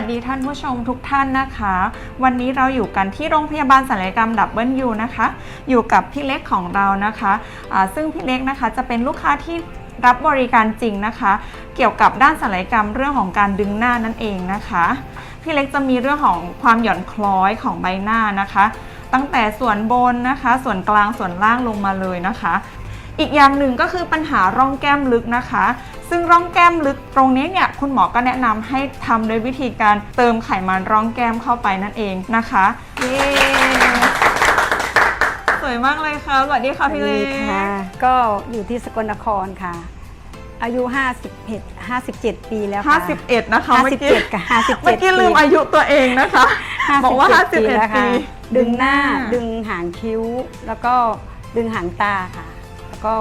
วัสดีท่านผู้ชมทุกท่านนะคะ วันนี้เราอยู่กันที่โรงพยาบาลศัลยกรรมดับเบิลยูนะคะ อยู่กับพี่เล็กของเรานะคะอ่าซึ่งพี่เล็กนะคะจะเป็นลูกค้าที่รับบริการจริงนะคะ เกี่ยวกับด้านศัลยกรรมเรื่องของการดึงหน้านั่นเองนะคะ พี่เล็กจะมีเรื่องของความหย่อนคล้อยของใบหน้านะคะ ตั้งแต่ส่วนบนนะคะ ส่วนกลางส่วนล่างลงมาเลยนะคะ อีกอย่างหนึ่งก็คือปัญหาร่องแก้มลึกนะคะ ซึ่งร่องแก้มลึกตรงนี้เนี่ยคุณหมอก็แนะนำให้ทำโดยวิธีการเติมไขมันร่องแก้มเข้าไปนั่นเองนะคะเย้สวยมากเลยค่ะสวัสดีค่ะพี่เล็สวักสดีค่ะ ก็อยู่ที่สกลนครค่ะ อายุ51 57 ปีแล้วค่ะ51 นะคะเมื่อกี้57กับ57เมื่อกี้ลืมปีอายุตัวเองนะคะบอกว่า57ปีแล้ว51ปีค่ะดึงหน้าดึงหางคิ้ว แล้วก็ดึงหางตาค่ะแล้ว ก็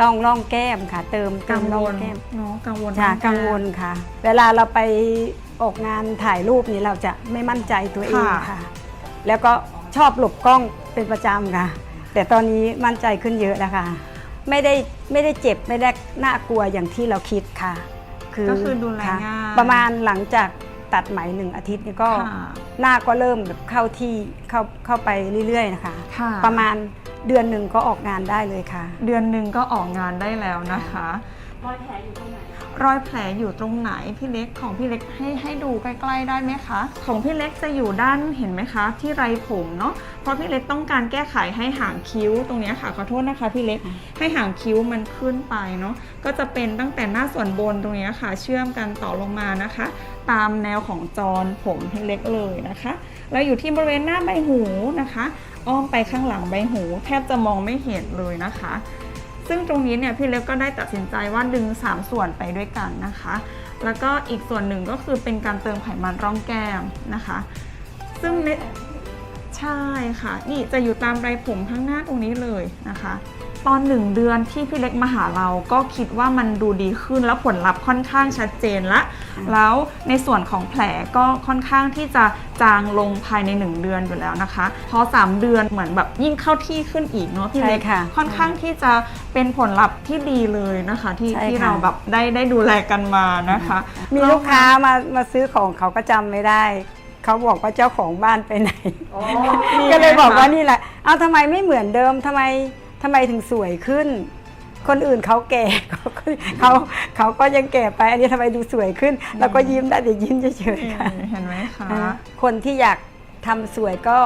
ล่องล่องแก้มค่ะ เติมเติกัมงล่อวงลแก้มเนาะกังวลจ้ะมากกังวลค่ะ เวลาเราไปออกงานถ่ายรูปนี่เราจะไม่มั่นใจตัวเองค่ะค่ะ แล้วก็ชอบหลบกล้องเป็นประจำค่ะ แต่ตอนนี้มั่นใจขึ้นเยอะแล้วค่ะ ไม่ได้ไม่ได้เจ็บไม่ได้น่ากลัวอย่างที่เราคิดค่ะก็คือดูแลค่ะง่ายประมาณหลังจากตัดไหมหนึ่งอาทิตย์นี่ก็ ค่ะหน้าก็เริ่มแบบเข้าที่เข้าเข้าไปเรื่อยๆนะคะ ค่ะ ประมาณ เดือนหนึ่งก็ออกงานได้เลยค่ะ เดือนหนึ่งก็ออกงานได้แล้วนะคะ รอยแผลอยู่ตรงไหน รอยแผลอยู่ตรงไหนพี่เล็กของพี่เล็กให้ให้ดูใกล้ ๆ ได้ไหมคะ ของพี่เล็กจะอยู่ด้านเห็นไหมคะ ที่ไรผมเนาะเพราะพี่เล็กต้องการแก้ไขให้หางคิ้วตรงนี้ค่ะขอโทษนะคะพี่เล็กให้หางคิ้วมันขึ้นไปเนาะก็จะเป็นตั้งแต่หน้าส่วนบนตรงนี้ค่ะ เชื่อมกันต่อลงมานะคะ ตามแนวของจรผมพี่เล็กเลยนะคะแล้วอยู่ที่บริเวณหน้าใบหูนะคะ อ้อมไปข้างหลังใบหู แทบจะมองไม่เห็นเลยนะคะ ซึ่งตรงนี้เนี่ยพี่เล็กก็ได้ตัดสินใจว่าดึง 3 ส่วนไปด้วยกันนะคะ แล้วก็อีกส่วนหนึ่งก็คือเป็นการเติมไขมันร่องแก้มนะคะ ซึ่งในใช่ค่ะ นี่จะอยู่ตามไรผมข้างหน้าตรงนี้เลยนะคะ ตอนหนึ่งเดือนที่พี่เล็กมาหาเราก็คิดว่ามันดูดีขึ้นแล้วผลลัพธ์ค่อนข้างชัดเจนละ แล้วในส่วนของแผลก็ค่อนข้างที่จะจางลงภายใน 1 เดือนอยู่แล้วนะคะ พอ 3 เดือนเหมือนแบบยิ่งเข้าที่ขึ้นอีกเนาะพี่เล็กใช่ค่ะค่อนข้างที่จะเป็นผลลัพธ์ที่ดีเลยนะคะ ที่ใช่ที่ค่ะเราแบบได้ได้ดูแลกันมานะคะ มีลูกค้ามามาซื้อของเขาก็จำไม่ได้เขาบอกว่าเจ้าของบ้านไปไหน ก็เลยบอกว่านี่แหละ เอาทำไมไม่เหมือนเดิมทำไม ทำไมถึงสวยขึ้น คนอื่นเขาแก่เขาก็เขาเขาก็ยังแก่ไป อันนี้ทำไมดูสวยขึ้น แล้วก็ยิ้มได้แต่ยิ้มเฉยๆค่ะเห็นไหมคะคนที่อยากทำสวยก็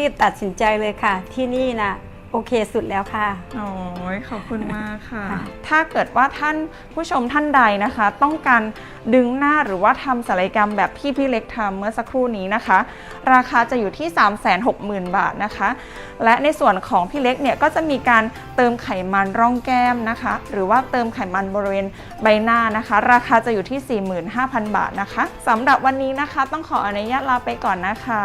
รีบๆตัดสินใจเลยค่ะ ที่นี่นะ โอเคสุดแล้วค่ะ โอ้ยขอบคุณมากค่ะ ค่ะ ถ้าเกิดว่าท่านผู้ชมท่านใดนะคะ ต้องการดึงหน้าหรือว่าทำศัลยกรรมแบบที่พี่เล็กทำเมื่อสักครู่นี้นะคะ ราคาจะอยู่ที่ 360,000 บาทนะคะ และในส่วนของพี่เล็กเนี่ยก็จะมีการเติมไขมันร่องแก้มนะคะ หรือว่าเติมไขมันบริเวณใบหน้านะคะ ราคาจะอยู่ที่ 45,000 บาทนะคะสำหรับวันนี้นะคะ ต้องขออนุญาตลาไปก่อนนะคะ